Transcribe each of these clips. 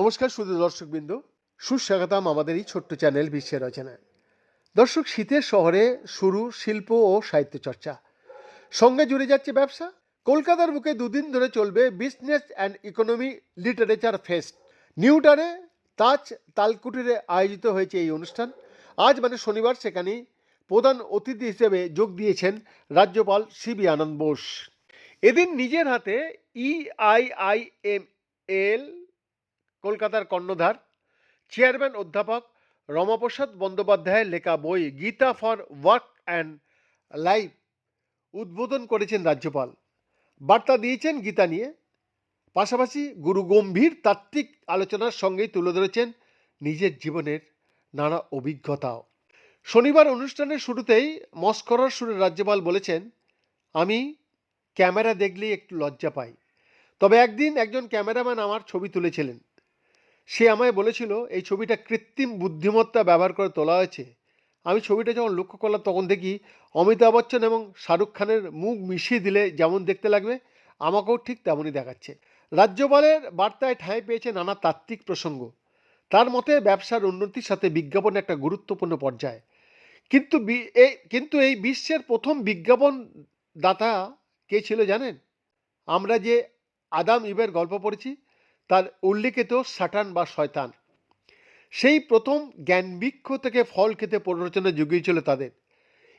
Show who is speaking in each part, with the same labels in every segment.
Speaker 1: নমস্কার শুধু দর্শকবৃন্দ। সুস্বাগতম আমাদের এই ছোট্ট চ্যানেল বিশ্বের রচনায়। দর্শক, শীতের শহরে শুরু শিল্প ও সাহিত্য চর্চা। সঙ্গে জুড়ে যাচ্ছে ব্যবসা। কলকাতার বুকে দুদিন ধরে চলবে business and economy literature fest নিউটারে Taj তালকুটিরে আয়োজিত হয়েছে এই অনুষ্ঠান। আজ মানে শনিবার সেখানে প্রধান অতিথি হিসেবে যোগ দিয়েছেন রাজ্যপাল সিবি আনন্দ বোস। এদিন নিজের হাতে E ইআইআইএম এল কলকাতার কর্ণধার, চেয়ারম্যান অধ্যাপক রমাপ্রসাদ বন্দ্যোপাধ্যায়ের লেখা বই Gita for work and life উদ্বোধন করেছেন রাজ্যপাল। বার্তা দিয়েছেন গীতা নিয়ে। পাশাপাশি গুরু গম্ভীর তাত্ত্বিক আলোচনার সঙ্গেই তুলে ধরেছেন নিজের জীবনের নানা অভিজ্ঞতাও। শনিবার অনুষ্ঠানের শুরুতেই মস্করার সুরে রাজ্যপাল বলেছেন, আমি ক্যামেরা দেখলেই একটু লজ্জা পাই। তবে একদিন একজন ক্যামেরাম্যান আমার ছবি তুলেছিলেন। সে আমায় বলেছিল, এই ছবিটা কৃত্রিম বুদ্ধিমত্তা ব্যবহার করে তোলা হয়েছে। আমি ছবিটা যখন লক্ষ্য করলাম তখন দেখি অমিতাভ বচ্চন এবং শাহরুখ খানের মুখ মিশিয়ে দিলে যেমন দেখতে লাগবে, আমাকেও ঠিক তেমনই দেখাচ্ছে। রাজ্যপালের বার্তায় ঠাঁই পেয়েছে নানা তাত্ত্বিক প্রসঙ্গ। তার মতে ব্যবসার উন্নতির সাথে বিজ্ঞাপন একটা গুরুত্বপূর্ণ পর্যায়। কিন্তু এই কিন্তু এই বিশ্বের প্রথম বিজ্ঞাপন দাতা কে ছিল জানেন? আমরা যে আদাম ইবের গল্প পড়েছি, তার উল্লেখিত সাটান বা শয়তান। সেই প্রথম জ্ঞানবৃক্ষ থেকে ফল খেতে প্ররোচনা জুগিয়েছিল তাদের।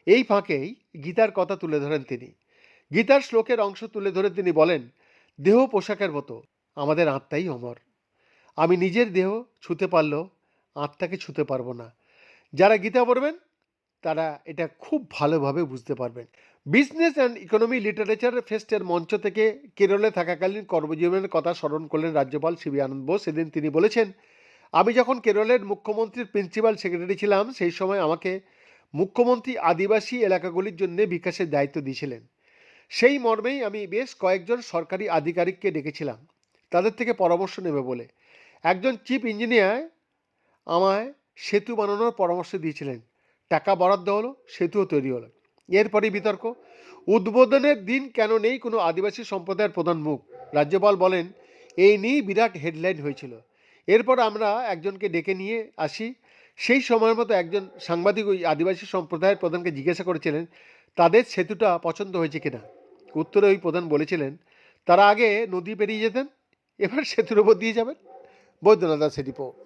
Speaker 1: এই ফাঁকেই গীতার কথা তুলে ধরেন তিনি। গীতার শ্লোকের অংশ তুলে ধরে তিনি বলেন, দেহ পোশাকের মতো, আমাদের আত্মাই অমর। আমি নিজের দেহ ছুতে পারলেও আত্মাকে ছুতে পারব না। যারা গীতা পড়বেন তারা এটা খুব ভালোভাবে বুঝতে পারবেন। বিজনেস অ্যান্ড ইকোনমি লিটারেচার ফেস্টের মঞ্চ থেকে কেরলে থাকাকালীন কর্মজীবনের কথা স্মরণ করলেন রাজ্যপাল শিবি আনন্দ বোস। সেদিন তিনি বলেছেন, আমি যখন কেরলের মুখ্যমন্ত্রীর প্রিন্সিপাল সেক্রেটারি ছিলাম, সেই সময় আমাকে মুখ্যমন্ত্রী আদিবাসী এলাকাগুলির জন্য বিকাশের দায়িত্ব দিয়েছিলেন। সেই মর্মেই আমি বেশ কয়েকজন সরকারি আধিকারিককে ডেকেছিলাম। তাদের থেকে পরামর্শ নেবে বলে। একজন চিফ ইঞ্জিনিয়ার আমায় সেতু বানানোর পরামর্শ দিয়েছিলেন। টাকা বরাদ্দ হলো, সেতুও তৈরি হলো। এরপরই বিতর্ক, উদ্বোধনের দিন কেন নেই কোনো আদিবাসী সম্প্রদায়ের প্রধান মুখ? রাজ্যপাল বলেন, এই নিয়েই বিরাট হেডলাইন হয়েছিল। এরপর আমরা একজনকে ডেকে নিয়ে আসি। সেই সময়ের মতো একজন সাংবাদিক ওই আদিবাসী সম্প্রদায়ের প্রধানকে জিজ্ঞাসা করেছিলেন, তাদের সেতুটা পছন্দ হয়েছে কিনা? উত্তরে ওই প্রধান বলেছিলেন, তারা আগে নদী পেরিয়ে যেতেন, এবার সেতুর ওপর দিয়ে যাবেন। বৈদ্যনাথ রিপোর্ট